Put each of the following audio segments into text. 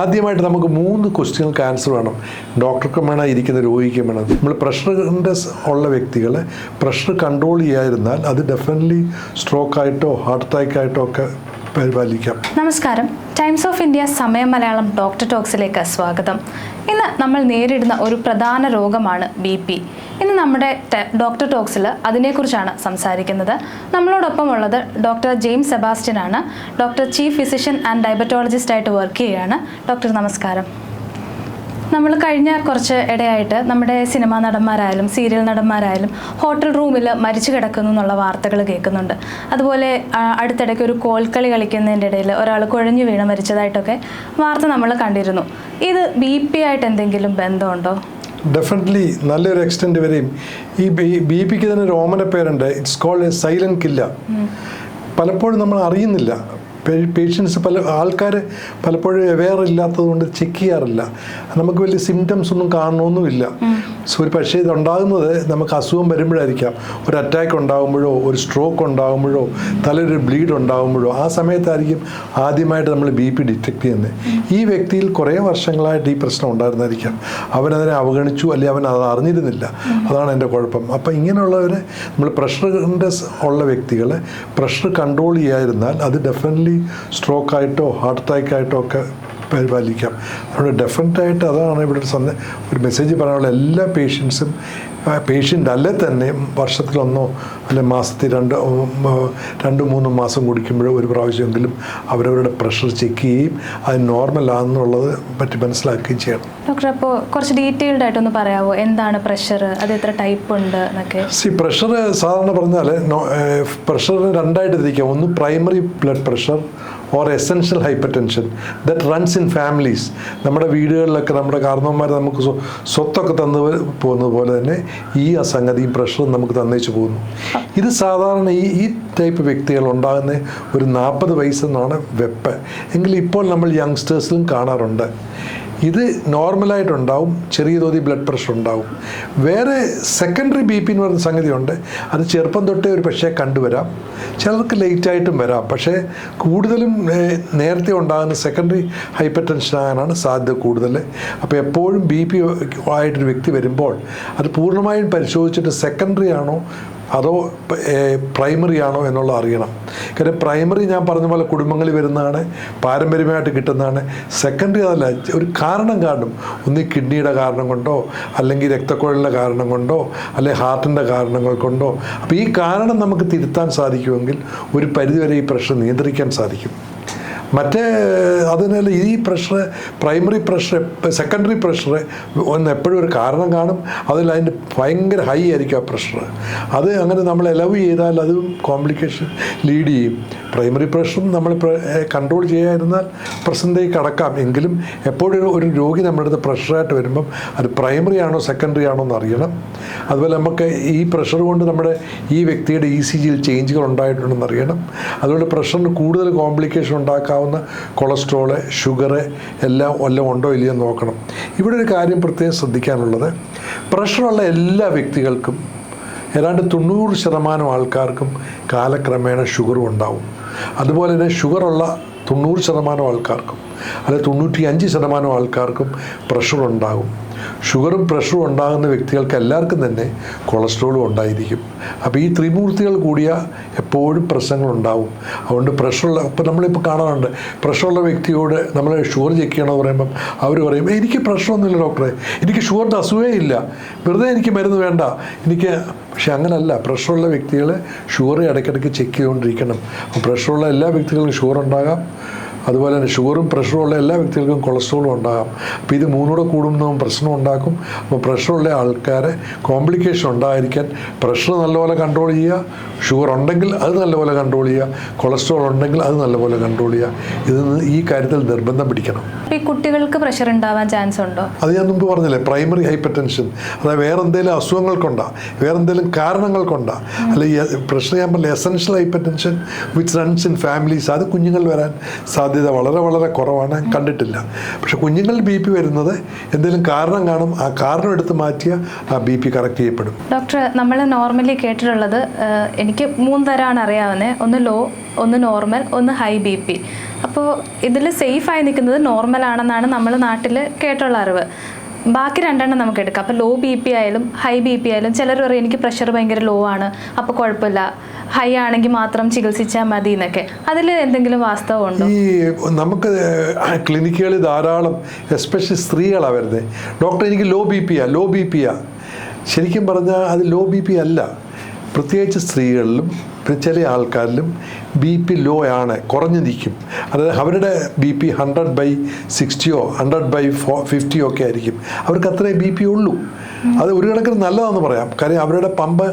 ആദ്യമായിട്ട് നമുക്ക് മൂന്ന് ക്വസ്റ്റ്യങ്ങൾക്ക് ആൻസർ വേണം. ഡോക്ടർക്കും വേണം ഇരിക്കുന്ന രോഗിക്കും വേണം. നമ്മൾ പ്രഷറിന്റെ ഉള്ള വ്യക്തികളെ പ്രഷർ കൺട്രോൾ ചെയ്യാതിരുന്നാൽ അത് ഡെഫിനറ്റ്ലി സ്ട്രോക്ക് ആയിട്ടോ ഹാർട്ട് അറ്റാക്ക് ആയിട്ടോ ഒക്കെ പരിപാലിക്കാം. നമസ്കാരം. ടൈംസ് ഓഫ് ഇന്ത്യ സമയം മലയാളം ഡോക്ടർ ടോക്സിലേക്ക് സ്വാഗതം. ഇന്ന് നമ്മൾ നേരിടുന്ന ഒരു പ്രധാന രോഗമാണ് ബി ഇന്ന് നമ്മുടെ ഡോക്ടർ ടോക്സിൽ അതിനെക്കുറിച്ചാണ് സംസാരിക്കുന്നത്. നമ്മളോടൊപ്പം ഉള്ളത് ഡോക്ടർ ജെയിംസ് സെബാസ്റ്റ്യൻ ആണ് doctor chief physician and diabetologist ആയിട്ട് വർക്ക് ചെയ്യുകയാണ്. ഡോക്ടർ നമസ്കാരം. നമ്മൾ കഴിഞ്ഞ കുറച്ച് ഇടയായിട്ട് നമ്മുടെ സിനിമാ നടന്മാരായാലും സീരിയൽ നടന്മാരായാലും ഹോട്ടൽ റൂമിൽ മരിച്ചു കിടക്കുന്നു എന്നുള്ള വാർത്തകൾ കേൾക്കുന്നുണ്ട്. അതുപോലെ അടുത്തിടയ്ക്ക് ഒരു കോൽക്കളി കളിക്കുന്നതിന്റെ ഇടയിൽ ഒരാൾ കുഴഞ്ഞു വീണ് മരിച്ചതായിട്ടൊക്കെ വാർത്ത നമ്മൾ കണ്ടിരുന്നു. ഇത് ബി പി ആയിട്ട് എന്തെങ്കിലും ബന്ധമുണ്ടോ? ഡെഫിനറ്റ്ലി നല്ലൊരു എക്സ്റ്റെന്റ് വരെയും. ഈ ബി പിക്ക് തന്നെ ഒരു ഓമന പേരുണ്ട്. It's called a silent killer പലപ്പോഴും നമ്മൾ അറിയുന്നില്ല. പേഷ്യൻസ് പല ആൾക്കാർ പലപ്പോഴും അവെയർ ഇല്ലാത്തത് കൊണ്ട് ചെക്ക് ചെയ്യാറില്ല. നമുക്ക് വലിയ സിംറ്റംസ് ഒന്നും കാണണമെന്നുമില്ല. സോ ഒരു പക്ഷേ ഇതുണ്ടാകുന്നത് നമുക്ക് അസുഖം വരുമ്പോഴായിരിക്കാം. ഒരു അറ്റാക്ക് ഉണ്ടാകുമ്പോഴോ ഒരു സ്ട്രോക്ക് ഉണ്ടാകുമ്പോഴോ തലൊരു ബ്ലീഡ് ഉണ്ടാകുമ്പോഴോ ആ സമയത്തായിരിക്കും ആദ്യമായിട്ട് നമ്മൾ ബി പി ഡിറ്റക്ട് ചെയ്യുന്നത്. ഈ വ്യക്തിയിൽ കുറേ വർഷങ്ങളായിട്ട് ഈ പ്രശ്നം ഉണ്ടായിരുന്നായിരിക്കാം. അവനതിനെ അവഗണിച്ചു അല്ലെങ്കിൽ അവൻ അത് അറിഞ്ഞിരുന്നില്ല. അതാണ് എന്റെ കുഴപ്പം. അപ്പം ഇങ്ങനെയുള്ളവരെ നമ്മൾ പ്രഷറിന്റെ ഉള്ള വ്യക്തികളെ പ്രഷർ കൺട്രോൾ ചെയ്യാതിരുന്നാൽ അത് ഡെഫിനറ്റ്ലി സ്ട്രോക്കായിട്ടോ ഹാർട്ട് അറ്റാക്കായിട്ടോ ഒക്കെ പരിപാലിക്കാം. അതുകൊണ്ട് ഡെഫിനറ്റായിട്ട് അതാണ് ഇവിടെ ഒരു സന്ദേ ഒരു മെസ്സേജ് പറയാനുള്ള എല്ലാ പേഷ്യൻസും പേഷ്യന്റ് അല്ലെ തന്നെ വർഷത്തിലൊന്നോ അല്ലെ മാസത്തിൽ രണ്ട് രണ്ട് മൂന്ന് മാസം കുടിക്കുമ്പോഴോ ഒരു പ്രാവശ്യമെങ്കിലും അവരവരുടെ പ്രഷർ ചെക്ക് ചെയ്യുകയും അത് നോർമൽ ആണെന്നുള്ളത് പറ്റി മനസ്സിലാക്കുകയും ചെയ്യണം. ഡോക്ടർ അപ്പോൾ കുറച്ച് ഡീറ്റെയിൽഡ് ആയിട്ടൊന്ന് പറയാമോ എന്താണ് പ്രഷർ അത് എത്ര ടൈപ്പ് ഉണ്ട് എന്നൊക്കെ? സി പ്രഷർ സാധാരണ പറഞ്ഞാൽ പ്രഷർ രണ്ടായിട്ട് തിരിക്കാം. ഒന്ന് primary blood pressure or essential hypertension that runs in families നമ്മുടെ വീടുകളിലൊക്കെ നമ്മുടെ കാരണവന്മാർ നമുക്ക് സ്വ- സ്വത്തൊക്കെ തന്നു പോകുന്നത് പോലെ തന്നെ ഈ സംഗതിയും പ്രഷറും നമുക്ക് തന്നേച്ചു പോകുന്നു. ഇത് സാധാരണ ഈ ഈ ടൈപ്പ് വ്യക്തികൾ ഉണ്ടാകുന്ന ഒരു നാൽപ്പത് വയസ്സെന്നാണ് വെപ്പ്. എങ്കിൽ ഇപ്പോൾ നമ്മൾ യങ്സ്റ്റേഴ്സിലും കാണാറുണ്ട്. ഇത് നോർമലായിട്ടുണ്ടാവും ചെറിയ തോതിൽ ബ്ലഡ് പ്രഷർ ഉണ്ടാവും. വേറെ സെക്കൻഡറി ബി പി എന്ന് പറയുന്ന സംഗതിയുണ്ട് അത് ചെറുപ്പം തൊട്ടേ ഒരു പക്ഷേ കണ്ടുവരാം. ചിലർക്ക് ലേറ്റായിട്ടും വരാം പക്ഷേ കൂടുതലും നേരത്തെ ഉണ്ടാകുന്ന സെക്കൻഡറി ഹൈപ്പർ ടെൻഷൻ ആകാനാണ് സാധ്യത കൂടുതൽ അപ്പോൾ എപ്പോഴും ബി പി ആയിട്ടൊരു വ്യക്തി വരുമ്പോൾ അത് പൂർണമായും പരിശോധിച്ചിട്ട് സെക്കൻഡറി ആണോ അതോ പ്രൈമറി ആണോ എന്നുള്ള അറിയണം. കാര്യം പ്രൈമറി ഞാൻ പറഞ്ഞ പോലെ കുടുംബങ്ങളിൽ വരുന്നതാണ് പാരമ്പര്യമായിട്ട് കിട്ടുന്നതാണ്. സെക്കൻഡറി അതല്ല ഒരു കാരണം കാണും. ഒന്ന് കിഡ്നിയുടെ കാരണം കൊണ്ടോ അല്ലെങ്കിൽ രക്തക്കുഴലിന്റെ കാരണം കൊണ്ടോ അല്ലെങ്കിൽ ഹാർട്ടിന്റെ കാരണങ്ങൾ കൊണ്ടോ. അപ്പോൾ ഈ കാരണം നമുക്ക് തിരുത്താൻ സാധിക്കുമെങ്കിൽ ഒരു പരിധിവരെ ഈ പ്രശ്നം നിയന്ത്രിക്കാൻ സാധിക്കും. മറ്റേ അതിനല്ല ഈ pressure primary pressure secondary pressure ഒന്ന് എപ്പോഴും ഒരു കാരണം കാണും. അതിൽ അതിന്റെ ഭയങ്കര ഹൈ ആയിരിക്കും ആ പ്രഷർ അത് അങ്ങനെ നമ്മൾ എലവ് ചെയ്താൽ അതും കോംപ്ലിക്കേഷൻ ലീഡ് ചെയ്യും. പ്രൈമറി പ്രഷറും നമ്മൾ കൺട്രോൾ ചെയ്യാതിരുന്നാൽ പ്രശ്നത്തേക്ക് കടക്കാം. എങ്കിലും എപ്പോഴും ഒരു രോഗി നമ്മുടെ അടുത്ത് പ്രഷറായിട്ട് വരുമ്പം അത് പ്രൈമറി ആണോ സെക്കൻഡറി ആണോ എന്ന് അറിയണം. അതുപോലെ നമുക്ക് ഈ പ്രഷർ കൊണ്ട് നമ്മുടെ ഈ വ്യക്തിയുടെ ഇ സി ജിയിൽ ചേഞ്ചുകൾ ഉണ്ടായിട്ടുണ്ടെന്ന് അറിയണം. അതുകൊണ്ട് പ്രഷറിന് കൂടുതൽ കോംപ്ലിക്കേഷൻ ഉണ്ടാക്കാവുന്ന കൊളസ്ട്രോൾ ഷുഗറ് എല്ലാം എല്ലാം ഉണ്ടോ ഇല്ലയോ നോക്കണം. ഇവിടെ ഒരു കാര്യം പ്രത്യേകം ശ്രദ്ധിക്കാനുള്ളത്. പ്രഷറുള്ള എല്ലാ വ്യക്തികൾക്കും ഏതാണ്ട് തൊണ്ണൂറ് ശതമാനം ആൾക്കാർക്കും കാലക്രമേണ ഷുഗറും ഉണ്ടാവും. അതുപോലെ തന്നെ ഷുഗറുള്ള തൊണ്ണൂറ് ശതമാനം ആൾക്കാർക്കും അല്ലെങ്കിൽ തൊണ്ണൂറ്റി അഞ്ച് ശതമാനം ആൾക്കാർക്കും പ്രഷർ ഉണ്ടാകും ഷുഗറും പ്രഷറും ഉണ്ടാകുന്ന വ്യക്തികൾക്ക് എല്ലാവർക്കും തന്നെ കൊളസ്ട്രോളും ഉണ്ടായിരിക്കും. അപ്പോൾ ഈ ത്രിമൂർത്തികൾ കൂടിയ എപ്പോഴും പ്രശ്നങ്ങളുണ്ടാവും അതുകൊണ്ട് പ്രഷറുള്ള ഇപ്പോൾ നമ്മളിപ്പോൾ കാണാറുണ്ട് പ്രഷറുള്ള വ്യക്തിയോട് നമ്മൾ ഷുഗർ ചെക്ക് ചെയ്യണമെന്ന് പറയുമ്പം അവർ പറയും "ഏയ്, എനിക്ക് പ്രഷറൊന്നുമില്ല ഡോക്ടറെ. എനിക്ക് ഷുഗറിന്റെ അസുഖേ ഇല്ല വെറുതെ എനിക്ക് മരുന്ന് വേണ്ട. എനിക്ക് പക്ഷെ അങ്ങനല്ല. പ്രഷറുള്ള വ്യക്തികൾ ഷുഗർ ഇടയ്ക്കിടയ്ക്ക് ചെക്ക് ചെയ്തുകൊണ്ടിരിക്കണം. പ്രഷറുള്ള എല്ലാ വ്യക്തികൾക്കും ഷുഗർ ഉണ്ടാകാം. അതുപോലെ തന്നെ ഷുഗറും പ്രഷറും ഉള്ള എല്ലാ വ്യക്തികൾക്കും കൊളസ്ട്രോളും ഉണ്ടാകാം. അപ്പോൾ ഇത് മൂന്നൂടെ കൂടുന്നതും പ്രശ്നം ഉണ്ടാക്കും. അപ്പോൾ പ്രഷറുള്ള ആൾക്കാരെ കോംപ്ലിക്കേഷൻ ഉണ്ടായിരിക്കാൻ പ്രഷർ നല്ലപോലെ കൺട്രോൾ ചെയ്യുക. ഷുഗർ ഉണ്ടെങ്കിൽ അത് നല്ലപോലെ കൺട്രോൾ ചെയ്യുക. കൊളസ്ട്രോൾ ഉണ്ടെങ്കിൽ അത് നല്ലപോലെ കൺട്രോൾ ചെയ്യുക. ഇത് ഈ കാര്യത്തിൽ നിർബന്ധം പിടിക്കണം. ഈ കുട്ടികൾക്ക് പ്രഷർ ഉണ്ടാവാൻ ചാൻസ് ഉണ്ടോ? അത് ഞാൻ മുമ്പ് പറഞ്ഞില്ലേ പ്രൈമറി ഹൈപ്പർ ടെൻഷൻ അതായത് വേറെ എന്തെങ്കിലും അസുഖങ്ങൾ കൊണ്ടാ വേറെ എന്തെങ്കിലും കാരണങ്ങൾ കൊണ്ടാ. അല്ലെങ്കിൽ പ്രശ്നം ഞാൻ പറഞ്ഞില്ല essential hypertension which runs in families അത് കുഞ്ഞുങ്ങൾ വരാൻ സാധ്യത വളരെ വളരെ കുറവാണ്. കണ്ടിട്ടില്ല. പക്ഷെ കുഞ്ഞുങ്ങൾ ബി പി വരുന്നത് എന്തെങ്കിലും കാരണം കാണും ആ കാരണം എടുത്ത് മാറ്റിയ ആ ബി പി കറക്റ്റ് ചെയ്യപ്പെടും. ഡോക്ടർ നമ്മൾ നോർമലി കേട്ടിട്ടുള്ളത് എനിക്ക് മൂന്ന് തരമാണ് അറിയാവുന്നത് ഒന്ന് ലോ ഒന്ന് നോർമൽ ഒന്ന് ഹൈ ബി പി അപ്പോൾ ഇതിൽ സേഫായി നിൽക്കുന്നത് നോർമൽ ആണെന്നാണ് നമ്മൾ നാട്ടിൽ കേട്ടുള്ള അറിവ്. ബാക്കി രണ്ടെണ്ണം നമുക്ക് എടുക്കാം അപ്പോൾ ലോ ബി പി ആയാലും ഹൈ ബി പി ആയാലും ചിലർ പറയും എനിക്ക് പ്രഷർ ഭയങ്കര ലോ ആണ് അപ്പോൾ കുഴപ്പമില്ല. ഹൈ ആണെങ്കിൽ മാത്രം ചികിത്സിച്ചാൽ മതി എന്നൊക്കെ. അതിൽ എന്തെങ്കിലും വാസ്തവമുണ്ടോ ഈ നമുക്ക് ക്ലിനിക്കുകളിൽ ധാരാളം എസ്പെഷ്യലി സ്ത്രീകളാണ് വരുന്നത് ഡോക്ടർ എനിക്ക് ലോ ബി പിയാ ലോ ബി പിയാ ശരിക്കും പറഞ്ഞാൽ അത് ലോ ബി പി അല്ല. പ്രത്യേകിച്ച് സ്ത്രീകളിലും പിന്നെ ചില ആൾക്കാരിലും ബി പി ലോ ആണ് കുറഞ്ഞു നിൽക്കും. അതായത് അവരുടെ ബി പി ഹൺഡ്രഡ് ബൈ സിക്സ്റ്റിയോ ഹൺഡ്രഡ് ബൈ ഫോ ഫിഫ്റ്റിയോ ഒക്കെ ആയിരിക്കും. അവർക്ക് അത്രേ ബി പി ഉള്ളൂ. അത് ഒരു കണക്കിന് നല്ലതാണെന്ന് പറയാം. കാര്യം അവരുടെ പമ്പ്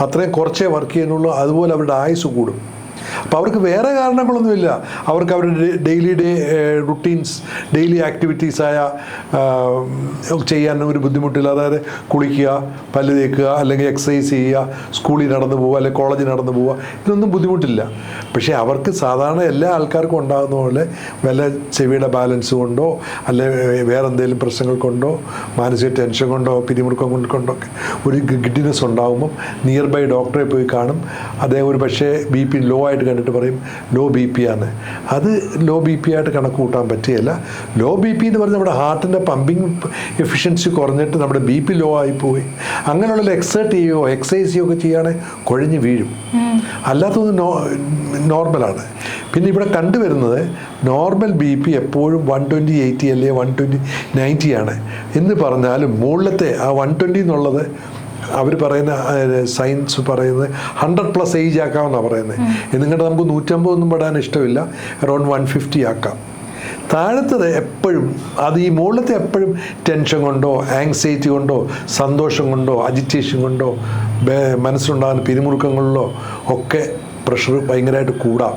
അത്രയും കുറച്ചേ വർക്ക് ചെയ്യുന്നുള്ളൂ. അതുപോലെ അവരുടെ ആയുസ് കൂടും. അപ്പോൾ അവർക്ക് വേറെ കാരണങ്ങളൊന്നുമില്ല. അവർക്ക് അവരുടെ ഡെയിലി ഡേ റുട്ടീൻസ് ഡെയിലി ആക്ടിവിറ്റീസായ ചെയ്യാൻ ഒരു ബുദ്ധിമുട്ടില്ല. അതായത് കുളിക്കുക പല്ല് തേക്കുക അല്ലെങ്കിൽ എക്സസൈസ് ചെയ്യുക സ്കൂളിൽ നടന്നു പോവുക അല്ലെങ്കിൽ കോളേജിൽ നടന്നു പോവുക ഇതൊന്നും ബുദ്ധിമുട്ടില്ല. പക്ഷേ അവർക്ക് സാധാരണ എല്ലാ ആൾക്കാർക്കും ഉണ്ടാകുന്ന പോലെ വല്ല ചെവിയുടെ ബാലൻസ് കൊണ്ടോ അല്ലെ വേറെ എന്തെങ്കിലും പ്രശ്നങ്ങൾ കൊണ്ടോ മാനസിക ടെൻഷൻ കൊണ്ടോ പിരിമുറുക്കം കൊണ്ട് ഒക്കെ ഒരു ഗിഡിനെസ് ഉണ്ടാകുമ്പം നിയർ ബൈ ഡോക്ടറെ പോയി കാണും. അദ്ദേഹം ഒരു പക്ഷേ ബി പി ലോ ആയിട്ട് കണ്ടിട്ട് പറയും ലോ ബി പി ആണ് അത് ലോ ബി പി ആയിട്ട് കണക്ക് കൂട്ടാൻ പറ്റുകയില്ല. ലോ ബി പി എന്ന് പറഞ്ഞാൽ നമ്മുടെ ഹാർട്ടിന്റെ പമ്പിങ് എഫിഷ്യൻസി കുറഞ്ഞിട്ട് നമ്മുടെ ബി പി ലോ ആയിപ്പോയി അങ്ങനെയുള്ള എക്സേർട്ട് ചെയ്യുകയോ എക്സസൈസ് ചെയ്യുകയോ ഒക്കെ ചെയ്യുകയാണെങ്കിൽ കുഴഞ്ഞ് വീഴും. അല്ലാത്തതൊന്നും നോ നോർമലാണ് പിന്നെ ഇവിടെ കണ്ടുവരുന്നത് നോർമൽ ബി പി എപ്പോഴും വൺ ട്വന്റി എയ്റ്റി അല്ലെങ്കിൽ വൺ ട്വന്റി നയന്റി ആണ്. എന്ന് പറഞ്ഞാലും മുകളിലത്തെ ആ വൺ ട്വന്റി എന്നുള്ളത് അവർ പറയുന്ന സയൻസ് പറയുന്നത് ഹൺഡ്രഡ് പ്ലസ് ഏജ് ആക്കാമെന്നാണ് പറയുന്നത്. എന്നിട്ട് നമുക്ക് നൂറ്റമ്പത് ഒന്നും പെടാൻ ഇഷ്ടമില്ല. അറൗണ്ട് വൺ ഫിഫ്റ്റി ആക്കാം. താഴത്തത് എപ്പോഴും അത് ഈ മുകളിലത്തെ എപ്പോഴും ടെൻഷൻ കൊണ്ടോ ആങ്സൈറ്റി കൊണ്ടോ സന്തോഷം കൊണ്ടോ അജിറ്റേഷൻ കൊണ്ടോ മനസ്സിലുണ്ടാകുന്ന പിരിമുറുക്കങ്ങളിലോ ഒക്കെ പ്രഷർ ഭയങ്കരമായിട്ട് കൂടാം.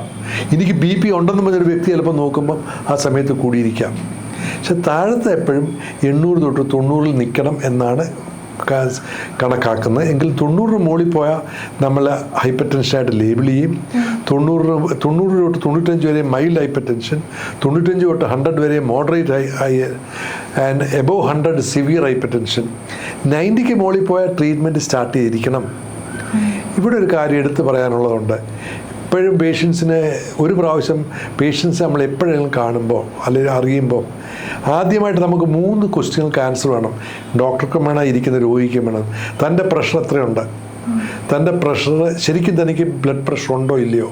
എനിക്ക് ബി പി ഉണ്ടെന്ന് പറഞ്ഞൊരു വ്യക്തി ചിലപ്പോൾ നോക്കുമ്പം ആ സമയത്ത് കൂടിയിരിക്കാം. പക്ഷെ താഴത്തെ എപ്പോഴും എണ്ണൂറ് തൊട്ട് തൊണ്ണൂറിൽ നിൽക്കണം എന്നാണ് കണക്കാക്കുന്നത്. എങ്കിൽ തൊണ്ണൂറിന് മുകളിൽ പോയാൽ നമ്മൾ ഹൈപ്പർ ടെൻഷനായിട്ട് ലേബിൾ ചെയ്യും. തൊണ്ണൂറ് തൊണ്ണൂറ് തൊട്ട് തൊണ്ണൂറ്റഞ്ച് വരെ മൈൽഡ് ഹൈപ്പർ ടെൻഷൻ തൊണ്ണൂറ്റഞ്ച് തൊട്ട് ഹൺഡ്രഡ് വരെ moderate high high and above hundred severe hypertension നയന്റിക്ക് മുകളിൽ പോയാൽ ട്രീറ്റ്മെന്റ് സ്റ്റാർട്ട് ചെയ്തിരിക്കണം. ഇവിടെ ഒരു കാര്യം എടുത്തു പറയാനുള്ളതുണ്ട്. എപ്പോഴും പേഷ്യൻസിനെ ഒരു പ്രാവശ്യം പേഷ്യൻസ് നമ്മൾ എപ്പോഴെങ്കിലും കാണുമ്പോൾ അല്ലെങ്കിൽ അറിയുമ്പോൾ ആദ്യമായിട്ട് നമുക്ക് മൂന്ന് ക്വസ്റ്റ്യങ്ങൾക്ക് ആൻസർ വേണം. ഡോക്ടർക്കും വേണം ഇരിക്കുന്ന രോഗിക്കും വേണം. തന്റെ പ്രഷർ എത്രയുണ്ട്? തന്റെ പ്രഷർ ശരിക്കും തനിക്ക് ബ്ലഡ് പ്രഷർ ഉണ്ടോ ഇല്ലയോ?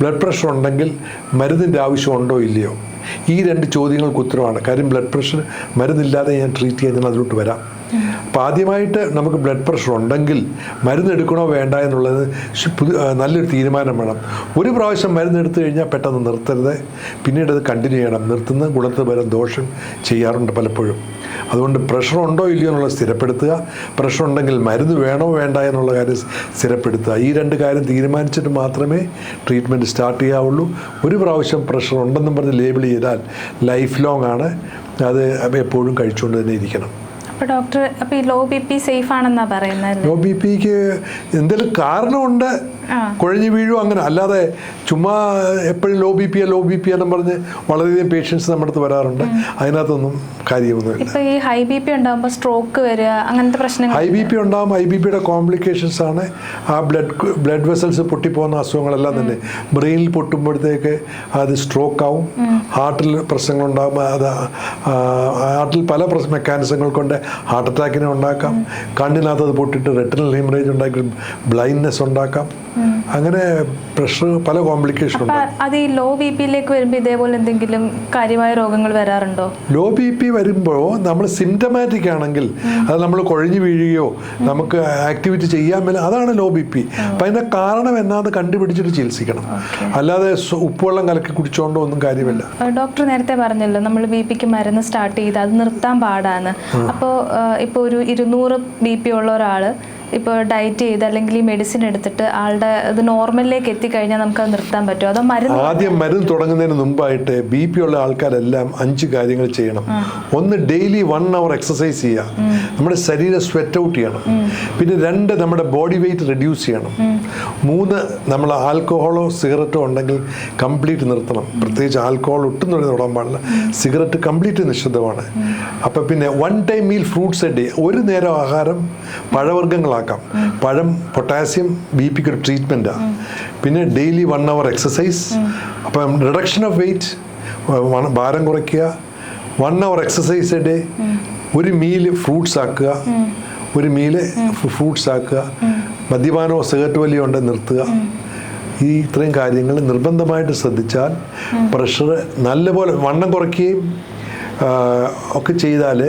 ബ്ലഡ് പ്രഷർ ഉണ്ടെങ്കിൽ മരുന്നിന്റെ ആവശ്യമുണ്ടോ ഇല്ലയോ? ഈ രണ്ട് ചോദ്യങ്ങൾക്ക് ഉത്തരവാണ് കാര്യം ബ്ലഡ് പ്രഷർ മരുന്നില്ലാതെ ഞാൻ ട്രീറ്റ് ഞാൻ അതിലോട്ട് വരാം. ആദ്യമായിട്ട് നമുക്ക് ബ്ലഡ് പ്രഷർ ഉണ്ടെങ്കിൽ മരുന്നെടുക്കണോ വേണ്ട എന്നുള്ളത് നല്ലൊരു തീരുമാനം വേണം. ഒരു പ്രാവശ്യം മരുന്ന് എടുത്തു കഴിഞ്ഞാൽ പെട്ടെന്ന് നിർത്തരുത്. പിന്നീട് അത് കണ്ടിന്യൂ ചെയ്യണം. നിർത്തുന്ന ഗുണത്തിന് പരം ദോഷം ചെയ്യാറുണ്ട് പലപ്പോഴും. അതുകൊണ്ട് പ്രഷർ ഉണ്ടോ ഇല്ലയോ എന്നുള്ളത് സ്ഥിരപ്പെടുത്തുക. പ്രഷർ ഉണ്ടെങ്കിൽ മരുന്ന് വേണോ വേണ്ട എന്നുള്ള കാര്യം സ്ഥിരപ്പെടുത്തുക. ഈ രണ്ട് കാര്യം തീരുമാനിച്ചിട്ട് മാത്രമേ ട്രീറ്റ്മെന്റ് സ്റ്റാർട്ട് ചെയ്യാവുള്ളൂ. ഒരു പ്രാവശ്യം പ്രഷർ ഉണ്ടെന്നും പറഞ്ഞ് ലേബിൾ ചെയ്താൽ ലൈഫ് ലോങ് ആണ്. അത് എപ്പോഴും കഴിച്ചുകൊണ്ട് തന്നെ ഇരിക്കണം. അപ്പോൾ ഡോക്ടർ അപ്പോൾ ഈ ലോ ബി പി സേഫ് ആണെന്നാ പറയുന്നത് ലോ ബി പിക്ക് എന്തെങ്കിലും കാരണമുണ്ട്. കുഴഞ്ഞു വീഴും അങ്ങനെ? അല്ലാതെ ചുമ്മാ എപ്പോഴും ലോ ബി പി ആ ലോ ബി പി എന്നും പറഞ്ഞ് വളരെയധികം പേഷ്യൻസ് നമ്മുടെ അടുത്ത് വരാറുണ്ട്. അതിനകത്തൊന്നും കാര്യമൊന്നുമില്ല. ഇപ്പോൾ ഈ ഹൈ ബി പി ഉണ്ടാകുമ്പോൾ സ്ട്രോക്ക് വരിക അങ്ങനത്തെ പ്രശ്നങ്ങൾ ഹൈ ബി പി ഉണ്ടാകും ഹൈ ബി പിയുടെ കോംപ്ലിക്കേഷൻസ് ആണ്. ആ ബ്ലഡ് ബ്ലഡ് വെസൽസ് പൊട്ടിപ്പോകുന്ന അസുഖങ്ങളെല്ലാം തന്നെ. ബ്രെയിനിൽ പൊട്ടുമ്പോഴത്തേക്ക് അത് സ്ട്രോക്ക് ആവും. ഹാർട്ടിൽ പ്രശ്നങ്ങൾ ഉണ്ടാകും അത് ഹാർട്ടിൽ പല പ്രശ്ന മെക്കാനിസങ്ങൾ കൊണ്ട് ഹാർട്ട് അറ്റാക്കിനെ ഉണ്ടാക്കാം. കണ്ണിനകത്ത് അത് പൊട്ടിട്ട് റെറ്റിനൽ ഹീമറേജ് ഉണ്ടാക്കി ബ്ലൈൻഡ്നെസ് ഉണ്ടാക്കാം. അങ്ങനെ പ്രഷർ പല കോംപ്ലിക്കേഷൻ ഉണ്ട് അത് ഈ ലോ ബി പിയിലേക്ക് വരുമ്പോൾ ഇതേപോലെ എന്തെങ്കിലും കാര്യമായ രോഗങ്ങൾ വരാറുണ്ടോ? ലോ ബി പി വരുമ്പോൾ നമ്മൾ സിംറ്റമാറ്റിക് ആണെങ്കിൽ അത് നമ്മൾ കുഴഞ്ഞു വീഴുകയോ നമുക്ക് ആക്ടിവിറ്റി ചെയ്യാൻ മേലെ അതാണ് ലോ ബി പി അപ്പം അതിന്റെ കാരണം എന്നാന്ന് കണ്ടുപിടിച്ചിട്ട് ചികിത്സിക്കണം. അല്ലാതെ ഉപ്പുവെള്ളം കലക്കി കുടിച്ചോണ്ടോ ഒന്നും കാര്യമില്ല. ഡോക്ടർ നേരത്തെ പറഞ്ഞല്ലോ നമ്മൾ ബി പിക്ക് മരുന്ന് സ്റ്റാർട്ട് ചെയ്ത് അത് നിർത്താൻ പാടാണ് അപ്പോൾ ഇപ്പോൾ ഒരു ഇരുന്നൂറ് ബി പി ഉള്ള ഒരാൾ ഇപ്പോൾ ഡയറ്റ് ചെയ്ത് അല്ലെങ്കിൽ ഈ മെഡിസിൻ എടുത്തിട്ട് ആളുടെ ഇത് നോർമലിലേക്ക് എത്തിക്കഴിഞ്ഞാൽ നമുക്ക് അത് നിർത്താൻ പറ്റുമോ? അതോ മരുന്ന് ആദ്യം മരുന്ന് തുടങ്ങുന്നതിന് മുമ്പായിട്ട് ബി പി ഉള്ള ആൾക്കാരെല്ലാം അഞ്ച് കാര്യങ്ങൾ ചെയ്യണം. ഒന്ന് ഡെയിലി വൺ അവർ എക്സസൈസ് ചെയ്യുക. നമ്മുടെ ശരീരം സ്വെറ്റ് ഔട്ട് ചെയ്യണം. പിന്നെ രണ്ട് നമ്മുടെ ബോഡി വെയിറ്റ് റെഡ്യൂസ് ചെയ്യണം. മൂന്ന് നമ്മൾ ആൽക്കഹോളോ സിഗരറ്റോ ഉണ്ടെങ്കിൽ കംപ്ലീറ്റ് നിർത്തണം. പ്രത്യേകിച്ച് ആൽക്കഹോൾ ഒട്ടും തുടങ്ങി പാടില്ല. സിഗരറ്റ് കംപ്ലീറ്റ് നിഷിദ്ധമാണ് അപ്പം പിന്നെ one time meal fruits a day ഒരു നേരം ആഹാരം പഴവർഗങ്ങളാക്കാം. പഴം പൊട്ടാസ്യം ബി പിക്ക് ഒരു ട്രീറ്റ്മെന്റാണ് പിന്നെ ഡെയിലി വൺ അവർ എക്സസൈസ് അപ്പം റിഡക്ഷൻ ഓഫ് വെയിറ്റ് ഭാരം കുറയ്ക്കുക. വൺ അവർ എക്സസൈസ് ഡേ ഒരു മീൽ ഫ്രൂട്ട്സ് ആക്കുക. ഒരു മീൽ ഫ്രൂട്ട്സ് ആക്കുക. മദ്യപാനമോ സിഗരറ്റ് വലിയോ ഉണ്ടെങ്കിൽ നിർത്തുക. ഈ ഇത്രയും കാര്യങ്ങൾ നിർബന്ധമായിട്ട് ശ്രദ്ധിച്ചാൽ പ്രഷർ നല്ലപോലെ വണ്ണം കുറയ്ക്കുകയും ഒക്കെ ചെയ്താൽ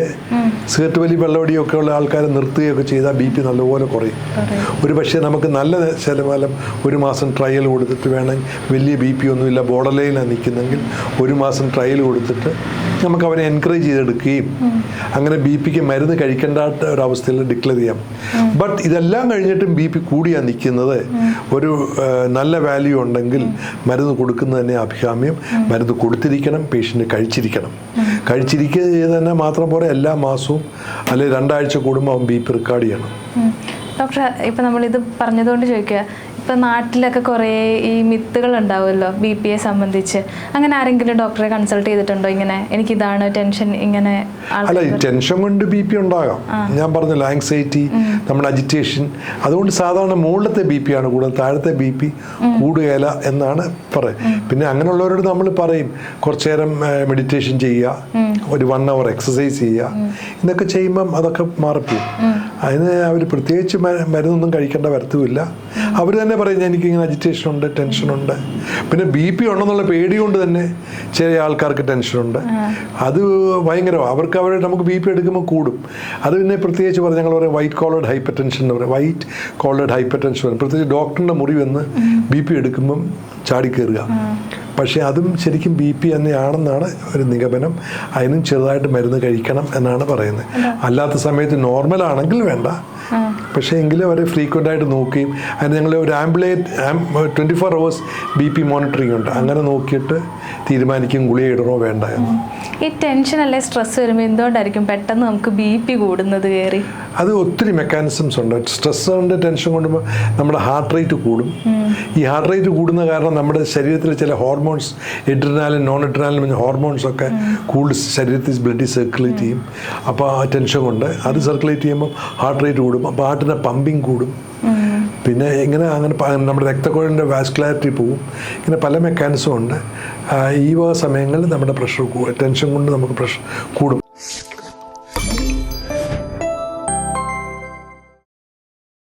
സിഗരറ്റ് വലി വെള്ളവടിയൊക്കെ ഉള്ള ആൾക്കാരെ നിർത്തുകയൊക്കെ ചെയ്താൽ ബി പി നല്ലപോലെ കുറയും. ഒരു പക്ഷേ നമുക്ക് നല്ല ശതമാനം ഒരു മാസം ട്രയൽ കൊടുത്തിട്ട് വേണമെങ്കിൽ വലിയ ബി പി ഒന്നുമില്ല ബോർഡർ ലൈനിലാണ് നിൽക്കുന്നെങ്കിൽ ഒരു മാസം ട്രയൽ കൊടുത്തിട്ട് നമുക്ക് അവരെ എൻകറേജ് ചെയ്തെടുക്കുകയും അങ്ങനെ ബി പിക്ക് മരുന്ന് കഴിക്കേണ്ട ഒരവസ്ഥയിൽ ഡിക്ലെയർ ചെയ്യാം. ബട്ട് ഇതെല്ലാം കഴിഞ്ഞിട്ടും ബി പി കൂടിയാണ് നിൽക്കുന്നത്. ഒരു നല്ല വാല്യൂ ഉണ്ടെങ്കിൽ മരുന്ന് കൊടുക്കുന്നത് തന്നെ അഭികാമ്യം. മരുന്ന് കൊടുത്തിരിക്കണം പേഷ്യന്റ് കഴിച്ചിരിക്കണം. കഴിച്ചിരിക്കുക തന്നെ മാത്രം പോലെ എല്ലാ മാസവും അല്ലെങ്കിൽ രണ്ടാഴ്ച കൂടുമ്പോൾ അവൻ ബി പി റെക്കോർഡ് ചെയ്യണം. ഡോക്ടർ ഇപ്പം നമ്മളിത് പറഞ്ഞതുകൊണ്ട് ചോദിക്കുക ഇപ്പം നാട്ടിലൊക്കെ കുറേ ഈ മിത്തുകൾ ഉണ്ടാവുമല്ലോ ബി പി എ സംബന്ധിച്ച്. അങ്ങനെ ആരെങ്കിലും ഡോക്ടറെ കൺസൾട്ട് ചെയ്തിട്ടുണ്ടോ ഇങ്ങനെ? എനിക്കിതാണ് ടെൻഷൻ ഇങ്ങനെ അല്ല ഈ ടെൻഷൻ കൊണ്ട് ബി പി ഉണ്ടാകാം. ഞാൻ പറഞ്ഞല്ലോ ആങ്സൈറ്റി നമ്മുടെ അജിറ്റേഷൻ അതുകൊണ്ട് സാധാരണ മുകളിലത്തെ ബി പി ആണ് കൂടുതൽ താഴത്തെ ബി പി കൂടുകയില്ല എന്നാണ് പറയുക. പിന്നെ അങ്ങനെയുള്ളവരോട് നമ്മൾ പറയും കുറച്ചു നേരം മെഡിറ്റേഷൻ ചെയ്യുക ഒരു വൺ അവർ എക്സസൈസ് ചെയ്യുക. ഇതൊക്കെ ചെയ്യുമ്പം അതൊക്കെ മാറിപ്പോവും. അതിന് അവർ പ്രത്യേകിച്ച് മരുന്നൊന്നും കഴിക്കേണ്ട വരത്തുമില്ല. അവർ തന്നെ പറയും എനിക്കിങ്ങനെ അജിറ്റേഷൻ ഉണ്ട് ടെൻഷൻ ഉണ്ട്. പിന്നെ ബി പി ഉണ്ടെന്നുള്ള പേടി കൊണ്ട് തന്നെ ചില ആൾക്കാർക്ക് ടെൻഷനുണ്ട് അത് ഭയങ്കരമാണ് അവർക്ക് അവരെ നമുക്ക് ബി പി എടുക്കുമ്പോൾ കൂടും. അത് പിന്നെ പ്രത്യേകിച്ച് പറയും ഞങ്ങൾ പറയും വൈറ്റ് കോളേഡ് ഹൈപ്പർ ടെൻഷൻ എന്ന് പറയും. വൈറ്റ് കോളേഡ് ഹൈപ്പർ ടെൻഷൻ പറയും പ്രത്യേകിച്ച് ഡോക്ടറിന്റെ മുറി വന്ന് ബി പി എടുക്കുമ്പം ചാടിക്കയറുക പക്ഷേ അതും ശരിക്കും ബി പി തന്നെയാണെന്നാണ് ഒരു നിഗമനം. അതിനും ചെറുതായിട്ട് മരുന്ന് കഴിക്കണം എന്നാണ് പറയുന്നത്. അല്ലാത്ത സമയത്ത് നോർമൽ ആണെങ്കിൽ വേണ്ട. പക്ഷേ എങ്കിലും അവർ ഫ്രീക്വന്റ് ആയിട്ട് നോക്കുകയും അതിന് ഞങ്ങൾ ഒരു ambulatory twenty four hours B P monitoring ഉണ്ട്. അങ്ങനെ നോക്കിയിട്ട് തീരുമാനിക്കും ഗുളിക ഇടണോ വേണ്ട എന്ന്. ഈ ടെൻഷൻ അല്ലെ സ്ട്രെസ് വരുമ്പോൾ എന്തുകൊണ്ടായിരിക്കും പെട്ടെന്ന് നമുക്ക് ബി പി കൂടുന്നത് കയറി അത് ഒത്തിരി മെക്കാനിസംസ് ഉണ്ട്. സ്ട്രെസ് കൊണ്ട് ടെൻഷൻ കൊണ്ടുമ്പോൾ നമ്മുടെ ഹാർട്ട് റേറ്റ് കൂടും. ഈ ഹാർട്ട് റേറ്റ് കൂടുന്ന കാരണം നമ്മുടെ ശരീരത്തിലെ ചില ഹോർമോൺസ് എഡ്രിനാലും നോൺ എഡ്രിനാലും ഹോർമോൺസ് ഒക്കെ കൂടുതൽ ശരീരത്തിൽ ബ്ലഡിൽ സർക്കുലേറ്റ് ചെയ്യും. അപ്പോൾ ആ ടെൻഷൻ കൊണ്ട് അത് സർക്കുലേറ്റ് ചെയ്യുമ്പോൾ ഹാർട്ട് റേറ്റ് കൂടും. ഹാർട്ടിന്റെ പമ്പിങ് കൂടും. പിന്നെ ഇങ്ങനെ അങ്ങനെ നമ്മുടെ രക്തക്കുഴലിന്റെ വാസ്കുലാരിറ്റി പോവും. ഇങ്ങനെ പല മെക്കാനിസം ഉണ്ട്. ഈ വക സമയങ്ങളിൽ നമ്മുടെ പ്രഷർ ടെൻഷൻ കൊണ്ട് നമുക്ക് പ്രഷർ കൂടും.